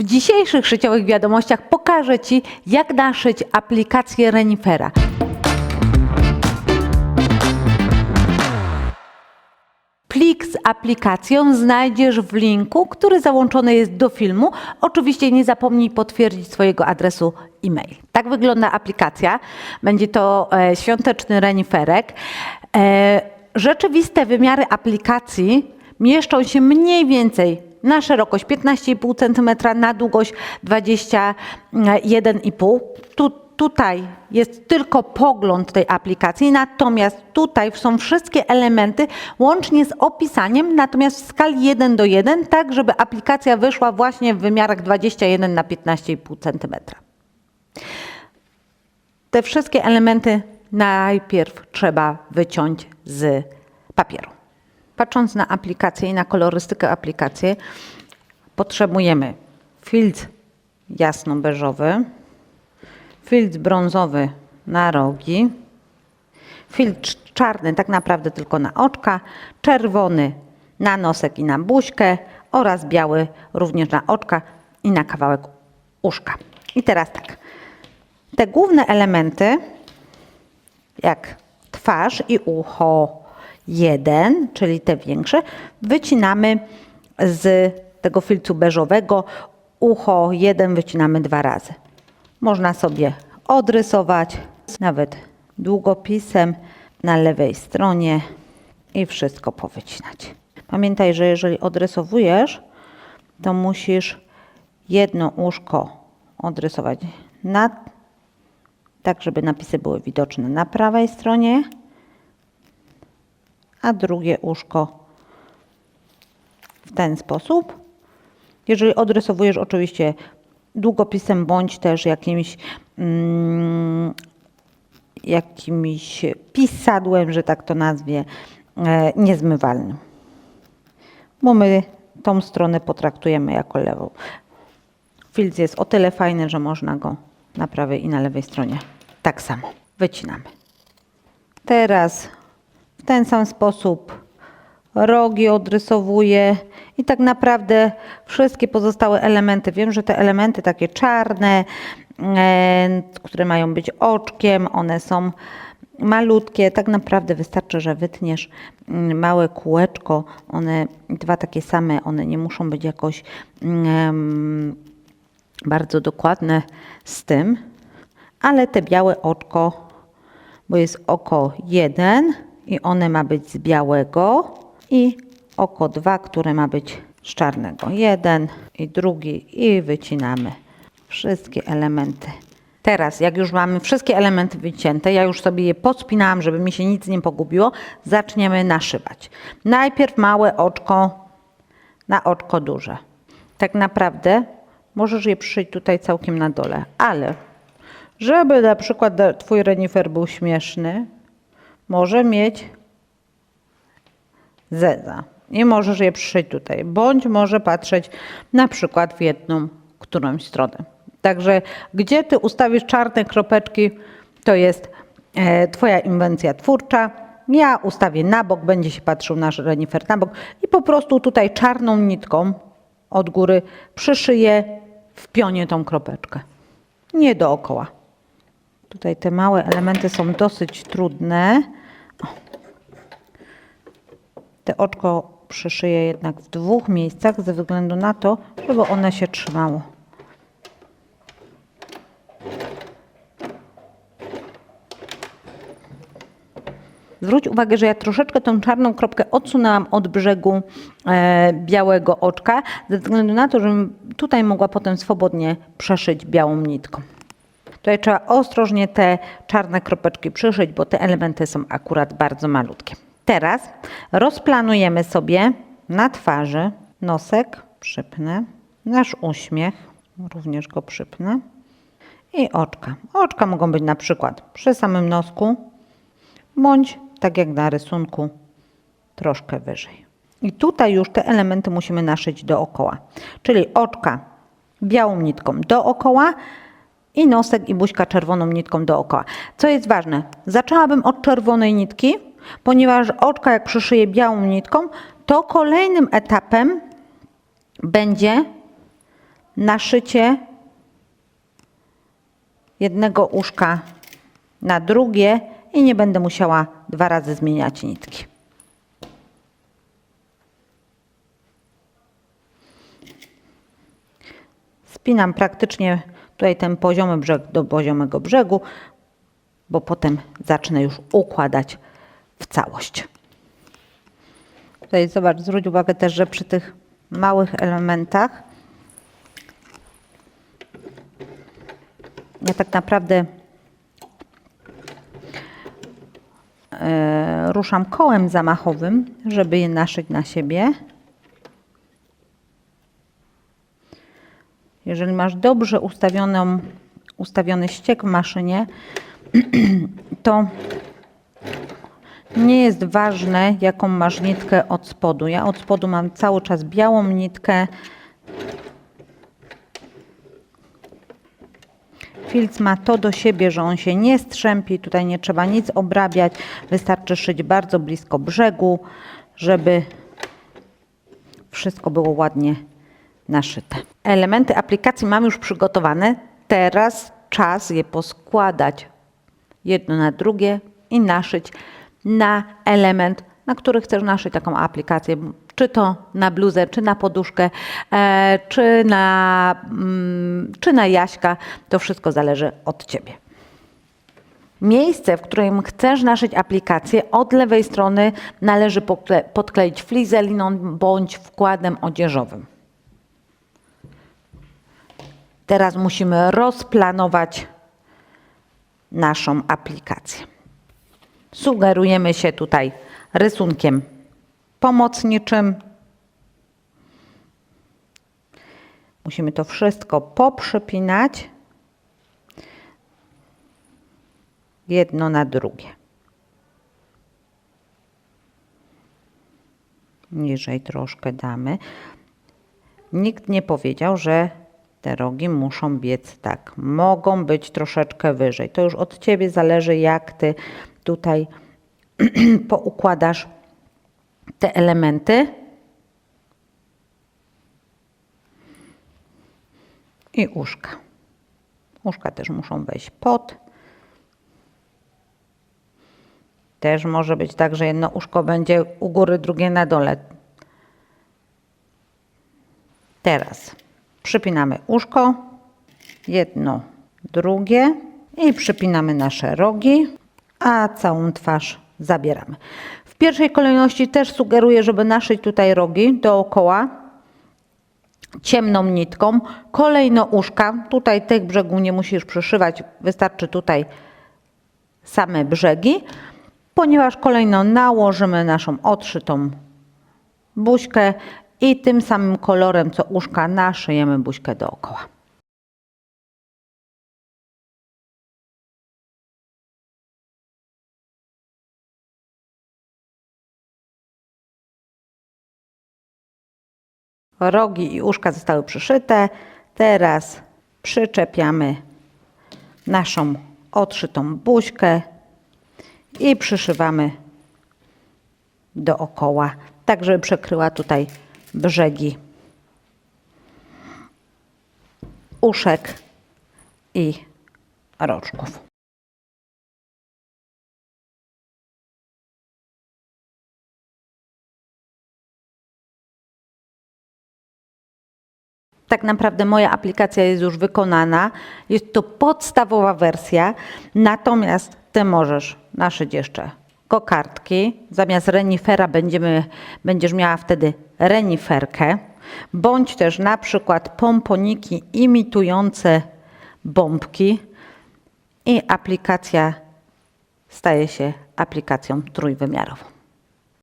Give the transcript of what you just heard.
W dzisiejszych szyciowych wiadomościach pokażę Ci, jak naszyć aplikację Renifera. Plik z aplikacją znajdziesz w linku, który załączony jest do filmu. Oczywiście nie zapomnij potwierdzić swojego adresu e-mail. Tak wygląda aplikacja. Będzie to e, świąteczny reniferek. E, rzeczywiste wymiary aplikacji mieszczą się mniej więcej na szerokość 15,5 cm, na długość 21,5 tu, Tutaj jest tylko pogląd tej aplikacji, natomiast tutaj są wszystkie elementy łącznie z opisaniem, natomiast w skali 1 do 1, tak żeby aplikacja wyszła właśnie w wymiarach 21 na 15,5 cm. Te wszystkie elementy najpierw trzeba wyciąć z papieru. Patrząc na aplikację i na kolorystykę aplikacji, potrzebujemy filtr jasno-beżowy, filtr brązowy na rogi, filtr czarny tak naprawdę tylko na oczka, czerwony na nosek i na buźkę oraz biały również na oczka i na kawałek uszka. I teraz tak, te główne elementy, jak twarz i ucho jeden, czyli te większe, wycinamy z tego filtru beżowego. Ucho jeden wycinamy dwa razy. Można sobie odrysować nawet długopisem na lewej stronie i wszystko powycinać. Pamiętaj, że jeżeli odrysowujesz, to musisz jedno łóżko odrysować na, tak, żeby napisy były widoczne na prawej stronie, a drugie łóżko w ten sposób. Jeżeli odrysowujesz oczywiście długopisem bądź też jakimś, mm, jakimś pisadłem, że tak to nazwie, e, niezmywalnym. Bo my tą stronę potraktujemy jako lewą. Filc jest o tyle fajny, że można go na prawej i na lewej stronie tak samo wycinamy. Teraz w ten sam sposób rogi odrysowuję i tak naprawdę wszystkie pozostałe elementy. Wiem, że te elementy takie czarne, e, które mają być oczkiem, one są malutkie. Tak naprawdę wystarczy, że wytniesz mm, małe kółeczko. One dwa takie same, one nie muszą być jakoś mm, bardzo dokładne z tym, ale te białe oczko, bo jest oko jeden i one ma być z białego i oko 2, które ma być z czarnego. Jeden i drugi i wycinamy wszystkie elementy. Teraz, jak już mamy wszystkie elementy wycięte, ja już sobie je podspinałam, żeby mi się nic nie pogubiło, zaczniemy naszywać. Najpierw małe oczko na oczko duże. Tak naprawdę możesz je przyszyć tutaj całkiem na dole, ale żeby na przykład twój renifer był śmieszny, może mieć zeza i możesz je przyszyć tutaj, bądź może patrzeć na przykład w jedną, którąś stronę. Także gdzie ty ustawisz czarne kropeczki, to jest e, twoja inwencja twórcza. Ja ustawię na bok, będzie się patrzył nasz renifer na bok i po prostu tutaj czarną nitką od góry przyszyję w pionie tą kropeczkę. Nie dookoła. Tutaj te małe elementy są dosyć trudne. Te oczko przyszyję jednak w dwóch miejscach ze względu na to, żeby one się trzymało. Zwróć uwagę, że ja troszeczkę tą czarną kropkę odsunęłam od brzegu e, białego oczka, ze względu na to, żebym tutaj mogła potem swobodnie przeszyć białą nitką. Tutaj trzeba ostrożnie te czarne kropeczki przyszyć, bo te elementy są akurat bardzo malutkie. Teraz rozplanujemy sobie na twarzy nosek, przypnę, nasz uśmiech, również go przypnę i oczka. Oczka mogą być na przykład przy samym nosku, bądź tak jak na rysunku, troszkę wyżej. I tutaj już te elementy musimy naszyć dookoła. Czyli oczka białą nitką dookoła i nosek i buźka czerwoną nitką dookoła. Co jest ważne, zaczęłabym od czerwonej nitki, ponieważ oczka jak przyszyję białą nitką, to kolejnym etapem będzie naszycie jednego uszka na drugie i nie będę musiała dwa razy zmieniać nitki. Spinam praktycznie tutaj ten poziomy brzeg do poziomego brzegu, bo potem zacznę już układać w całość. Tutaj zobacz, zwróć uwagę też, że przy tych małych elementach ja tak naprawdę e, ruszam kołem zamachowym, żeby je naszyć na siebie. Jeżeli masz dobrze ustawioną, ustawiony ściek w maszynie, to nie jest ważne, jaką masz nitkę od spodu. Ja od spodu mam cały czas białą nitkę. Filc ma to do siebie, że on się nie strzępi, tutaj nie trzeba nic obrabiać, wystarczy szyć bardzo blisko brzegu, żeby wszystko było ładnie naszyte. Elementy aplikacji mam już przygotowane, teraz czas je poskładać jedno na drugie i naszyć na element, na który chcesz naszyć taką aplikację. Czy to na bluzę, czy na poduszkę, e, czy, na, mm, czy na jaśka. To wszystko zależy od Ciebie. Miejsce, w którym chcesz naszyć aplikację, od lewej strony należy podkleić flizeliną bądź wkładem odzieżowym. Teraz musimy rozplanować naszą aplikację. Sugerujemy się tutaj rysunkiem pomocniczym. Musimy to wszystko poprzepinać jedno na drugie. Niżej troszkę damy. Nikt nie powiedział, że te rogi muszą biec tak. Mogą być troszeczkę wyżej. To już od Ciebie zależy, jak Ty tutaj poukładasz te elementy. I uszka. Uszka też muszą wejść pod. Też może być tak, że jedno uszko będzie u góry, drugie na dole. Teraz przypinamy uszko, jedno, drugie i przypinamy nasze rogi, a całą twarz zabieramy. W pierwszej kolejności też sugeruję, żeby naszyć tutaj rogi dookoła ciemną nitką. Kolejno uszka, tutaj tych brzegów nie musisz przyszywać, wystarczy tutaj same brzegi, ponieważ kolejno nałożymy naszą odszytą buźkę i tym samym kolorem co uszka naszyjemy buźkę dookoła. Rogi i uszka zostały przyszyte. Teraz przyczepiamy naszą odszytą buźkę i przyszywamy dookoła, tak żeby przekryła tutaj brzegi uszek i roczków. Tak naprawdę moja aplikacja jest już wykonana. Jest to podstawowa wersja, natomiast ty możesz naszyć jeszcze kokardki. Zamiast renifera będziemy, będziesz miała wtedy reniferkę, bądź też na przykład pomponiki imitujące bombki i aplikacja staje się aplikacją trójwymiarową.